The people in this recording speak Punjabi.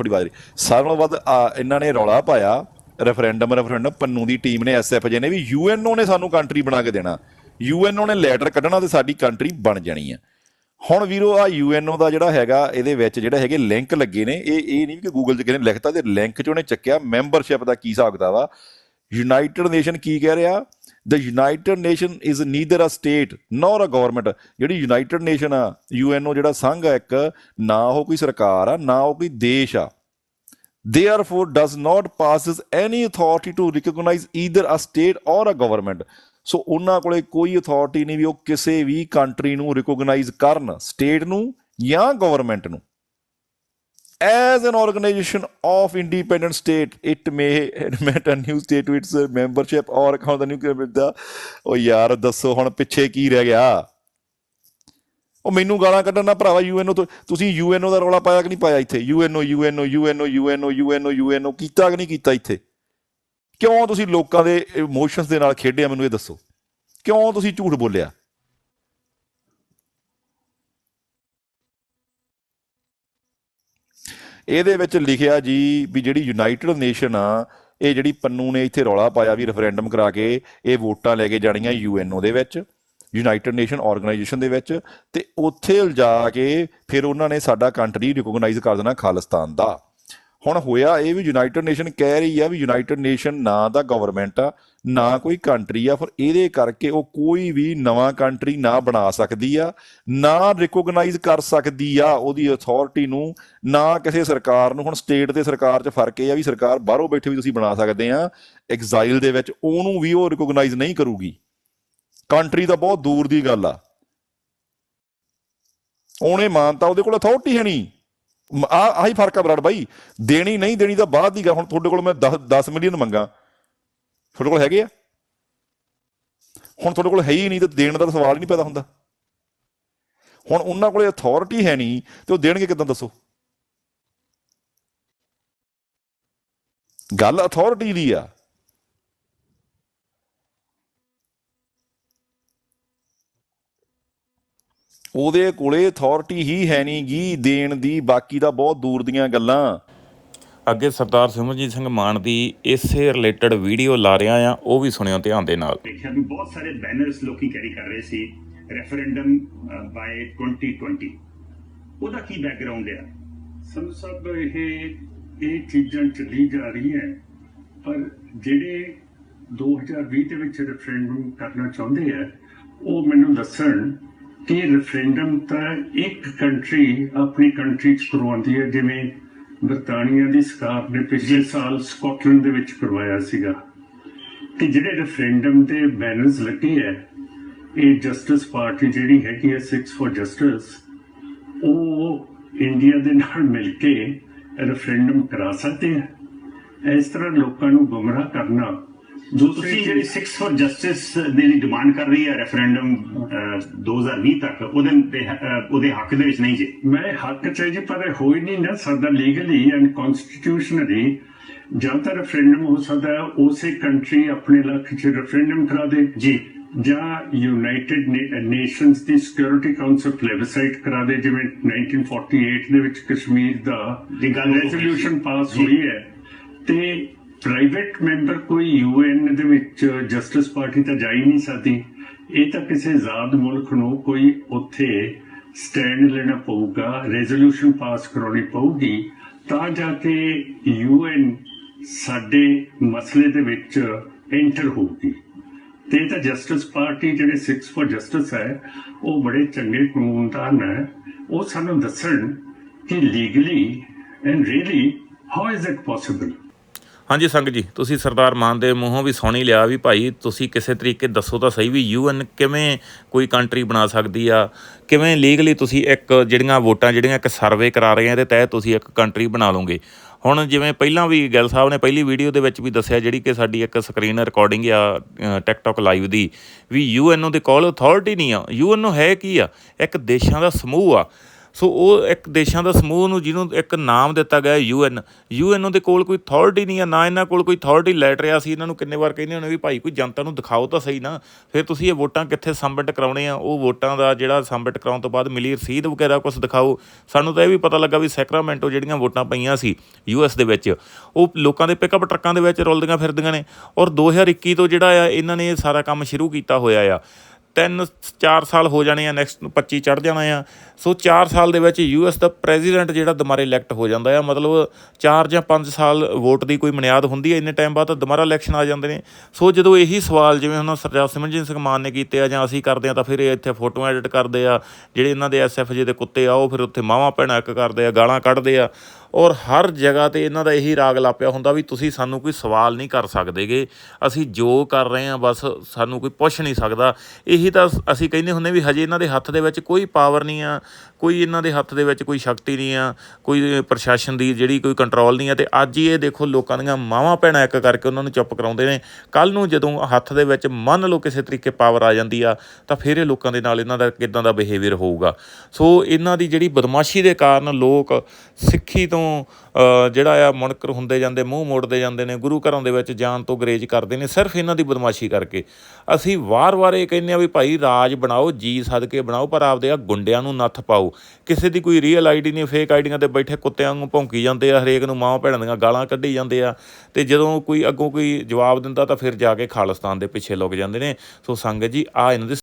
ਥੋੜੀ ਬਾਤ ਸਾਰਿਆਂ ਨਾਲੋਂ ਵੱਧ ਆ, ਇਹਨਾਂ ਨੇ ਰੌਲਾ ਪਾਇਆ ਰੈਫਰੈਂਡਮ ਰੈਫਰੈਂਡਮ ਪੰਨੂ ਦੀ ਟੀਮ ਨੇ ਐਸਐਫਜੇ ਨੇ ਵੀ ਯੂਐਨਓ ਨੇ ਸਾਨੂੰ ਕੰਟਰੀ ਬਣਾ ਕੇ ਦੇਣਾ। ਯੂਐਨਓ ਨੇ ਲੈਟਰ ਕੱਢਣਾ ਤੇ ਸਾਡੀ ਕੰਟਰੀ ਬਣ ਜਾਣੀ ਆ। ਹੁਣ ਵੀਰੋ ਆ ਯੂਐਨਓ ਦਾ ਜਿਹੜਾ ਹੈਗਾ ਇਹਦੇ ਵਿੱਚ ਜਿਹੜਾ ਹੈਗੇ ਲਿੰਕ ਲੱਗੇ ਨੇ ਇਹ ਇਹ ਨਹੀਂ ਕਿ ਗੂਗਲ 'ਚ ਕਿਸੇ ਨੇ ਲਿਖਤਾ ਤੇ ਲਿੰਕ 'ਚ ਉਹਨੇ ਚੱਕਿਆ ਮੈਂਬਰਸ਼ਿਪ ਦਾ ਕੀ ਹਿਸਾਬ ਕਿਤਾਬ ਆ। ਯੂਨਾਈਟਿਡ ਨੇਸ਼ਨ ਕੀ ਕਹਿ ਰਿਹਾ? The United Nation is neither a state nor a government ਜਿਹੜੀ ਯੂਨਾਈਟਿਡ ਨੇਸ਼ਨ ਆ ਯੂਐਨਓ ਜਿਹੜਾ ਸੰਘ ਆ ਇੱਕ, ਨਾ ਉਹ ਕੋਈ ਸਰਕਾਰ ਆ, ਨਾ ਉਹ ਕੋਈ ਦੇਸ਼ ਆ। Therefore, does not passes any authority to recognize either a state or a government. ਸੋ ਉਹਨਾਂ ਕੋਲੇ ਕੋਈ ਅਥਾਰਟੀ ਨਹੀਂ ਵੀ ਉਹ ਕਿਸੇ ਵੀ ਕੰਟਰੀ ਨੂੰ ਰਿਕੋਗਨਾਈਜ਼ ਕਰਨ ਸਟੇਟ ਨੂੰ ਜਾਂ ਗਵਰਨਮੈਂਟ ਨੂੰ। As an organization of independent state, it may admit a new state to its membership or account the new ਦਾ ਉਹ ਯਾਰ ਦੱਸੋ ਹੁਣ ਪਿੱਛੇ ਕੀ ਰਹਿ ਗਿਆ? ਉਹ ਮੈਨੂੰ ਗਾਲਾਂ ਕੱਢਣ ਨਾ ਭਰਾਵਾ ਯੂਐਨਓ ਤੋਂ ਤੁਸੀਂ ਯੂਐਨਓ ਦਾ ਰੌਲਾ ਪਾਇਆ ਕਿ ਨਹੀਂ ਪਾਇਆ ਇੱਥੇ? UNO UNO UNO UNO UNO UNO ਕੀਤਾ ਕਿ ਨਹੀਂ ਕੀਤਾ ਇੱਥੇ? ਕਿਉਂ ਤੁਸੀਂ ਲੋਕਾਂ ਦੇ ਇਮੋਸ਼ਨਸ ਦੇ ਨਾਲ ਖੇਡਿਆ? ਮੈਨੂੰ ਇਹ ਦੱਸੋ। ਕਿਉਂ ਤੁਸੀਂ ਝੂਠ ਬੋਲਿਆ? ਇਹਦੇ ਵਿੱਚ ਲਿਖਿਆ ਜੀ ਵੀ ਜਿਹੜੀ ਯੂਨਾਈਟਿਡ ਨੇਸ਼ਨ ਆ, ਇਹ ਜਿਹੜੀ ਪੰਨੂ ਨੇ ਇੱਥੇ ਰੌਲਾ ਪਾਇਆ ਵੀ ਰੈਫਰੈਂਡਮ ਕਰਾ ਕੇ ਇਹ ਵੋਟਾਂ ਲੈ ਕੇ ਜਾਣੀਆਂ ਯੂਐਨਓ ਦੇ ਵਿੱਚ ਯੂਨਾਈਟਿਡ ਨੇਸ਼ਨ ਆਰਗੇਨਾਈਜੇਸ਼ਨ ਦੇ ਵਿੱਚ ਤੇ ਉੱਥੇ ਉਲਝਾ ਕੇ ਫਿਰ ਉਹਨਾਂ ਨੇ ਸਾਡਾ ਕੰਟਰੀ ਰਿਕੋਗਨਾਈਜ਼ ਕਰ ਦੇਣਾ ਖਾਲਿਸਤਾਨ ਦਾ। ਹੁਣ ਹੋਇਆ ਇਹ ਵੀ ਯੂਨਾਈਟਿਡ ਨੇਸ਼ਨ ਕਹਿ ਰਹੀ ਆ ਵੀ ਯੂਨਾਈਟਿਡ ਨੇਸ਼ਨ ਨਾ ਦਾ ਗਵਰਨਮੈਂਟ ਆ, ਨਾ ਕੋਈ ਕੰਟਰੀ ਆ, ਫਿਰ ਇਹਦੇ ਕਰਕੇ ਉਹ ਕੋਈ ਵੀ ਨਵਾਂ ਕੰਟਰੀ ਨਾ ਬਣਾ ਸਕਦੀ ਆ, ਨਾ ਰਿਕੋਗਨਾਈਜ਼ ਕਰ ਸਕਦੀ ਆ ਉਹਦੀ ਅਥਾਰਟੀ ਨੂੰ, ਨਾ ਕਿਸੇ ਸਰਕਾਰ ਨੂੰ, ਹੁਣ ਸਟੇਟ ਤੇ ਸਰਕਾਰ 'ਚ ਫ਼ਰਕ ਇਹ ਆ ਵੀ ਸਰਕਾਰ ਬਾਹਰੋਂ ਬੈਠੇ ਵੀ ਤੁਸੀਂ ਬਣਾ ਸਕਦੇ ਆ ਐਗਜ਼ਾਈਲ ਦੇ ਵਿੱਚ ਉਹਨੂੰ ਵੀ ਉਹ ਰਿਕੋਗਨਾਈਜ਼ ਨਹੀਂ ਕਰੂਗੀ। ਕੰਟਰੀ ਤਾਂ ਬਹੁਤ ਦੂਰ ਦੀ ਗੱਲ ਆ। ਉਹਨੇ ਮਾਨਤਾ ਉਹਦੇ ਕੋਲ ਅਥਾਰਟੀ ਹੈ ਨਹੀਂ। ਆ, ਆਹੀ ਫ਼ਰਕ ਆ ਬਰਾੜ ਬਾਈ। ਦੇਣੀ ਨਹੀਂ ਦੇਣੀ ਤਾਂ ਬਾਅਦ ਦੀ ਗੱਲ। ਹੁਣ ਤੁਹਾਡੇ ਕੋਲ ਮੈਂ 10 10 ਮਿਲੀਅਨ ਮੰਗਾ। ਤੁਹਾਡੇ ਕੋਲ ਹੈਗੇ ਆ? ਹੁਣ ਤੁਹਾਡੇ ਕੋਲ ਹੈ ਹੀ ਨਹੀਂ ਤਾਂ ਦੇਣ ਦਾ ਤਾਂ ਸਵਾਲ ਹੀ ਨਹੀਂ ਪੈਦਾ ਹੁੰਦਾ। ਹੁਣ ਉਹਨਾਂ ਕੋਲੇ ਅਥਾਰਟੀ ਹੈ ਨਹੀਂ ਤੇ ਉਹ ਦੇਣਗੇ ਕਿਦਾਂ ਦੱਸੋ? ਗੱਲ ਅਥਾਰਟੀ ਦੀ ਆ। ਉਹਦੇ ਕੋਲੇ ਅਥਾਰਟੀ ਹੀ ਹੈ ਨਹੀਂ ਗੀ ਦੇਣ ਦੀ ਬਾਕੀ ਦਾ ਬਹੁਤ ਦੂਰ ਦੀਆਂ ਗੱਲਾਂ। ਅੱਗੇ ਸਰਦਾਰ ਸਿਮਰਜੀਤ ਸਿੰਘ ਮਾਨ ਦੀ ਇਸੇ ਰਿਲੇਟਡ ਵੀਡੀਓ ਲਾ ਰਿਹਾ ਆ ਉਹ ਵੀ ਸੁਣਿਓ ਧਿਆਨ ਦੇ ਨਾਲ। ਦੇਖਿਆ ਵੀ ਬਹੁਤ ਸਾਰੇ ਬੈਨਰਸ ਲੋਕੀ ਕੈਰੀ ਕਰ ਰਹੇ ਸੀ ਰੈਫਰੈਂਡਮ ਬਾਈ 2020 ਉਹਦਾ ਕੀ ਬੈਕਗ੍ਰਾਉਂਡ ਹੈ ਸਭ ਇਹ ਇਹ ਚੀਜ਼ਾਂ ਚੱਲੀ ਜਾ ਰਹੀਆਂ ਪਰ ਜਿਹੜੇ 2020 ਦੇ ਵਿੱਚ ਰੈਫਰੈਂਡਮ ਕਰਨਾ ਚਾਹੁੰਦੇ ਆ ਉਹ ਮੈਨੂੰ ਦੱਸਣ ਕਿ ਰੈਫਰੈਂਡਮ ਤਾਂ ਇੱਕ ਕੰਟਰੀ ਆਪਣੀ ਕੰਟਰੀ ਚ ਕਰਵਾਉਂਦੀ ਹੈ, ਜਿਵੇਂ ਬਰਤਾਨੀਆ ਦੀ ਸਰਕਾਰ ਨੇ ਪਿਛਲੇ ਸਾਲ ਸਕਾਟਲੈਂਡ ਦੇ ਵਿੱਚ ਕਰਵਾਇਆ ਸੀਗਾ। ਕਿ ਜਿਹੜੇ ਰੈਫਰੈਂਡਮ ਦੇ ਬੈਨਰਸ ਲੱਗੇ ਹੈ, ਇਹ ਜਸਟਿਸ ਪਾਰਟੀ ਜਿਹੜੀ ਹੈਗੀ ਹੈ 6 ਫॉर ਜਸਟਿਸ ਉਹ ਇੰਡੀਆ ਦੇ ਨਾਲ ਮਿਲ ਕੇ ਰੈਫਰੈਂਡਮ ਕਰਾ ਸਕਦੇ ਆ ਇਸ ਤਰ੍ਹਾਂ ਲੋਕਾਂ ਨੂੰ ਗੁੰਮਰਾਹ ਕਰਨਾ ਤੁਸੀਂ ਜਿਹੜੀ 6 ਫॉर ਜਸਟਿਸ ਦੀ ਡਿਮਾਂਡ ਕਰ ਰਹੀ ਹੈ ਰੈਫਰੈਂਡਮ 2020 ਤੱਕ ਉਹਦੇ ਉਹਦੇ ਹੱਕ ਦੇ ਵਿੱਚ ਨਹੀਂ ਜੇ? ਮੈਂ ਹੱਕ ਚਾਹੀਏ ਪਰ ਇਹ ਹੋ ਹੀ ਨਹੀਂ ਨਾ ਸਕਦਾ ਲੀਗਲੀ ਐਂਡ ਕਨਸਟੀਟਿਊਸ਼ਨਲੀ ਜਾਂ ਤਾਂ ਰੈਫਰੈਂਡਮ ਹੋ ਸਕਦਾ ਹੈ ਉਸੇ ਕੰਟਰੀ ਆਪਣੇ ਇਲਾਕੇ 'ਚ ਰੈਫਰੈਂਡਮ ਕਰਾ ਦੇ ਜੀ। ਜਾਂ ਯੂਨਾਈਟਿਡ ਨੇਸ਼ਨਸ ਦੀ ਸਿਕਿਉਰਿਟੀ ਕਾਉਂਸਲ ਪਲੇਬਸਾਈਟ ਕਰਾ ਦੇ ਜਿਵੇਂ 1948 ਦੇ ਵਿੱਚ ਕਸ਼ਮੀਰ ਦਾ ਜੀ, ਰੈਜ਼ੋਲੂਸ਼ਨ ਪਾਸ ਜੀ। ਹੋਈ ਹੈ ਤੇ ਪ੍ਰਾਈਵੇਟ ਮੈਂਬਰ ਕੋਈ ਯੂਐਨ ਦੇ ਵਿੱਚ ਜਸਟਿਸ ਪਾਰਟੀ ਤਾਂ ਜਾ ਹੀ ਨਹੀਂ ਸਕਦੀ। ਇਹ ਤਾਂ ਕਿਸੇ ਆਜ਼ਾਦ ਮੁਲਕ ਨੂੰ ਕੋਈ ਉੱਥੇ ਸਟੈਂਡ ਲੈਣਾ ਪਊਗਾ ਰੈਜ਼ੋਲੂਸ਼ਨ ਪਾਸ ਕਰਾਉਣੀ ਪਊਗੀ, ਤਾਂ ਜਾ ਕੇ ਯੂਐਨ ਸਾਡੇ ਮਸਲੇ ਦੇ ਵਿੱਚ ਐਂਟਰ ਹੋਊਗੀ। ਤੇ ਇਹ ਤਾਂ ਜਸਟਿਸ ਪਾਰਟੀ ਜਿਹੜੇ 6 ਫॉर ਜਸਟਿਸ ਹੈ, ਉਹ ਬੜੇ ਚੰਗੇ ਕਾਨੂੰਨਦਾਨ ਹੈ। ਉਹ ਸਾਨੂੰ ਦੱਸਣ ਕਿ legally and really how is it possible ਹਾਂਜੀ ਸੰਗ ਜੀ, ਤੁਸੀਂ ਸਰਦਾਰ ਮਾਨ ਦੇ ਮੂੰਹੋਂ ਵੀ ਸੁਣ ਲਿਆ ਵੀ ਭਾਈ ਤੁਸੀਂ ਕਿਸੇ ਤਰੀਕੇ ਦੱਸੋ ਤਾਂ ਸਹੀ ਵੀ ਯੂਐਨ ਕਿਵੇਂ ਕੋਈ ਕੰਟਰੀ ਬਣਾ ਸਕਦੀ ਆ, ਕਿਵੇਂ ਲੀਗਲੀ ਤੁਸੀਂ ਇੱਕ ਜਿਹੜੀਆਂ ਵੋਟਾਂ, ਜਿਹੜੀਆਂ ਇੱਕ ਸਰਵੇ ਕਰਾ ਰਹੇ ਆ, ਇਹਦੇ ਤਹਿਤ ਤੁਸੀਂ ਇੱਕ ਕੰਟਰੀ ਬਣਾ ਲਓਗੇ। ਹੁਣ ਜਿਵੇਂ ਪਹਿਲਾਂ ਵੀ ਗਿੱਲ ਸਾਹਿਬ ਨੇ ਪਹਿਲੀ ਵੀਡੀਓ ਦੇ ਵਿੱਚ ਵੀ ਦੱਸਿਆ ਜਿਹੜੀ ਕਿ ਸਾਡੀ ਇੱਕ ਸਕਰੀਨ ਰਿਕਾਰਡਿੰਗ ਆ ਟਿਕਟੌਕ ਲਾਈਵ ਦੀ, ਵੀ ਯੂਐਨਓ ਦੇ ਕੋਲ ਅਥਾਰਟੀ ਨਹੀਂ ਆ ਯੂਐਨਓ ਹੈ ਕੀ ਆ, ਇੱਕ ਦੇਸ਼ਾਂ ਦਾ ਸਮੂਹ ਆ। ਸੋ ਉਹ ਇੱਕ ਦੇਸ਼ਾਂ ਦਾ ਸਮੂਹ ਨੂੰ ਜਿਹਨੂੰ ਇੱਕ ਨਾਮ ਦਿੱਤਾ ਗਿਆ ਯੂਐਨ। ਯੂਐਨ ਦੇ ਕੋਲ ਕੋਈ ਅਥਾਰਟੀ ਨਹੀਂ ਆ ਨਾ ਇਹਨਾਂ ਕੋਲ ਕੋਈ ਅਥਾਰਟੀ ਲੈਟਰ ਆ ਸੀ ਇਹਨਾਂ ਨੂੰ ਕਿੰਨੇ ਵਾਰ ਕਹਿੰਦੇ ਹੋਣੇ ਵੀ ਭਾਈ ਕੋਈ ਜਨਤਾ ਨੂੰ ਦਿਖਾਓ ਤਾਂ ਸਹੀ ਨਾ। ਫਿਰ ਤੁਸੀਂ ਇਹ ਵੋਟਾਂ ਕਿੱਥੇ ਸਬਮਿਟ ਕਰਾਉਣੇ ਆ? ਉਹ ਵੋਟਾਂ ਦਾ ਜਿਹੜਾ ਸਬਮਿਟ ਕਰਾਉਣ ਤੋਂ ਬਾਅਦ ਮਿਲੀ ਰਸੀਦ ਵਗੈਰਾ ਕੁਝ ਦਿਖਾਓ। ਸਾਨੂੰ ਤਾਂ ਇਹ ਵੀ ਪਤਾ ਲੱਗਾ ਵੀ ਸੈਕਰਾਮੈਂਟੋ ਜਿਹੜੀਆਂ ਵੋਟਾਂ ਪਈਆਂ ਸੀ ਯੂਐਸ ਦੇ ਵਿੱਚ, ਉਹ ਲੋਕਾਂ ਦੇ ਪਿਕਅਪ ਟਰੱਕਾਂ ਦੇ ਵਿੱਚ ਰੁਲਦੀਆਂ ਫਿਰਦੀਆਂ ਨੇ। ਔਰ 2021 ਤੋਂ ਜਿਹੜਾ ਆ, ਇਹਨਾਂ ਨੇ ਇਹ ਸਾਰਾ ਕੰਮ ਸ਼ੁਰੂ ਕੀਤਾ ਹੋਇਆ ਆ। ਤਿੰਨ 4 ਸਾਲ ਹੋ ਜਾਣੇ ਆ ਨੈਕਸਟ 25 ਚੜ ਜਾਣਾ ਆ। ਸੋ 4 ਸਾਲ ਦੇ ਵਿੱਚ ਯੂਐਸ ਦਾ ਪ੍ਰੈਜ਼ੀਡੈਂਟ ਜਿਹੜਾ ਦੁਬਾਰਾ ਇਲੈਕਟ ਹੋ ਜਾਂਦਾ ਆ। ਮਤਲਬ 4 ਜਾਂ 5 ਸਾਲ ਵੋਟ ਦੀ ਕੋਈ ਬੁਨਿਆਦ ਹੁੰਦੀ ਹੈ ਇੰਨੇ ਟਾਈਮ ਬਾਅਦ ਦੁਬਾਰਾ ਇਲੈਕਸ਼ਨ ਆ ਜਾਂਦੇ ਨੇ। ਸੋ ਜਦੋਂ ਇਹੀ ਸਵਾਲ ਜਿਵੇਂ ਹੁਣ ਸਰਦਾਰ ਸਿਮਰਜੀਤ ਸਿੰਘ ਮਾਨ ਨੇ ਕੀਤੇ ਆ ਜਾਂ ਅਸੀਂ ਕਰਦੇ ਆ, ਤਾਂ ਫਿਰ ਇਹ ਇੱਥੇ ਫੋਟੋਆਂ ਐਡਿਟ ਕਰਦੇ ਆ। ਜਿਹੜੇ ਇਹਨਾਂ ਦੇ ਐਸਐਫਜੇ ਦੇ ਕੁੱਤੇ ਆ, ਉਹ ਫਿਰ ਉੱਥੇ ਮਾਵਾਂ ਭੈਣਾਂ ਇੱਕ ਕਰਦੇ ਆ, ਗਾਲਾਂ ਕੱਢਦੇ ਆ। ਔਰ ਹਰ ਜਗ੍ਹਾ ਤੇ ਇਹਨਾਂ ਦਾ ਇਹੀ ਰਾਗ ਲਾਪਿਆ ਹੁੰਦਾ ਵੀ ਤੁਸੀਂ ਸਾਨੂੰ ਕੋਈ ਸਵਾਲ ਨਹੀਂ ਕਰ ਸਕਦੇਗੇ। ਅਸੀਂ ਜੋ ਕਰ ਰਹੇ ਹਾਂ, ਬਸ ਸਾਨੂੰ ਕੋਈ ਪੁੱਛ ਨਹੀਂ ਸਕਦਾ। ਇਹੀ ਤਾਂ ਅਸੀਂ ਕਹਿੰਦੇ ਹੁੰਦੇ ਵੀ ਹਜੇ ਇਹਨਾਂ ਦੇ ਹੱਥ ਦੇ ਵਿੱਚ ਕੋਈ ਪਾਵਰ ਨਹੀਂ ਆ, ਕੋਈ ਇਹਨਾਂ ਦੇ ਹੱਥ ਦੇ ਵਿੱਚ ਕੋਈ ਸ਼ਕਤੀ ਨਹੀਂ ਆ, ਕੋਈ ਪ੍ਰਸ਼ਾਸਨ ਦੀ ਜਿਹੜੀ ਕੋਈ ਕੰਟਰੋਲ ਨਹੀਂ ਆ ਤੇ ਅੱਜ ਹੀ ਇਹ ਦੇਖੋ ਲੋਕਾਂ ਦੀਆਂ ਮਾਵਾਂ ਭੈਣਾਂ ਇੱਕ ਕਰਕੇ ਉਹਨਾਂ ਨੂੰ ਚੁੱਪ ਕਰਾਉਂਦੇ ਨੇ। ਕੱਲ ਨੂੰ ਜਦੋਂ ਹੱਥ ਦੇ ਵਿੱਚ ਮੰਨ ਲਓ ਕਿਸੇ ਤਰੀਕੇ ਪਾਵਰ ਆ ਜਾਂਦੀ ਆ, ਤਾਂ ਫਿਰ ਇਹ ਲੋਕਾਂ ਦੇ ਨਾਲ ਇਹਨਾਂ ਦਾ ਕਿਦਾਂ ਦਾ ਬਿਹੇਵੀਅਰ ਹੋਊਗਾ। ਸੋ ਇਹਨਾਂ ਦੀ ਜਿਹੜੀ ਬਦਮਾਸ਼ੀ ਦੇ ਕਾਰਨ ਲੋਕ ਸਿੱਖੀ ਤੋਂ ਅ, ਜਿਹੜਾ ਆ ਮੁਨਕਰ ਹੁੰਦੇ ਜਾਂਦੇ ਮੂੰਹ ਮੋੜਦੇ ਜਾਂਦੇ ਨੇ ਗੁਰੂ ਘਰਾਂ ਦੇ ਵਿੱਚ ਜਾਣ ਤੋਂ ਗਰੇਜ ਕਰਦੇ ਨੇ ਸਿਰਫ ਇਹਨਾਂ ਦੀ ਬਦਮਾਸ਼ੀ ਕਰਕੇ। ਅਸੀਂ ਵਾਰ-ਵਾਰ ਇਹ ਕਹਿੰਦੇ ਆ ਵੀ ਭਾਈ ਰਾਜ ਬਣਾਓ ਜੀ ਸਦਕੇ ਬਣਾਓ ਪਰ ਆਪਦੇ ਆ ਗੁੰਡਿਆਂ ਨੂੰ ਨੱਥ ਪਾਓ। ਕਿਸੇ ਦੀ ਕੋਈ ਰੀਅਲ ਆਈਡੀ ਨਹੀਂ ਫੇਕ ਆਈਡੀਆਂ ਤੇ ਬੈਠੇ ਕੁੱਤਿਆਂ ਨੂੰ ਭੌਂਕੀ ਜਾਂਦੇ ਆ ਹਰੇਕ ਨੂੰ ਮਾਂ ਭੈਣਾਂ ਦੀਆਂ ਗਾਲਾਂ ਕੱਢੀ ਜਾਂਦੇ ਆ। ਤੇ ਜਦੋਂ ਕੋਈ ਅੱਗੋਂ ਕੋਈ ਜਵਾਬ ਦਿੰਦਾ ਤਾਂ ਫਿਰ ਜਾ ਕੇ ਖਾਲਿਸਤਾਨ ਦੇ ਪਿੱਛੇ ਲੁਕ ਜਾਂਦੇ ਨੇ। ਸੋ ਸੰਗਤ ਜੀ ਆ ਇਹਨਾਂ ਦੀ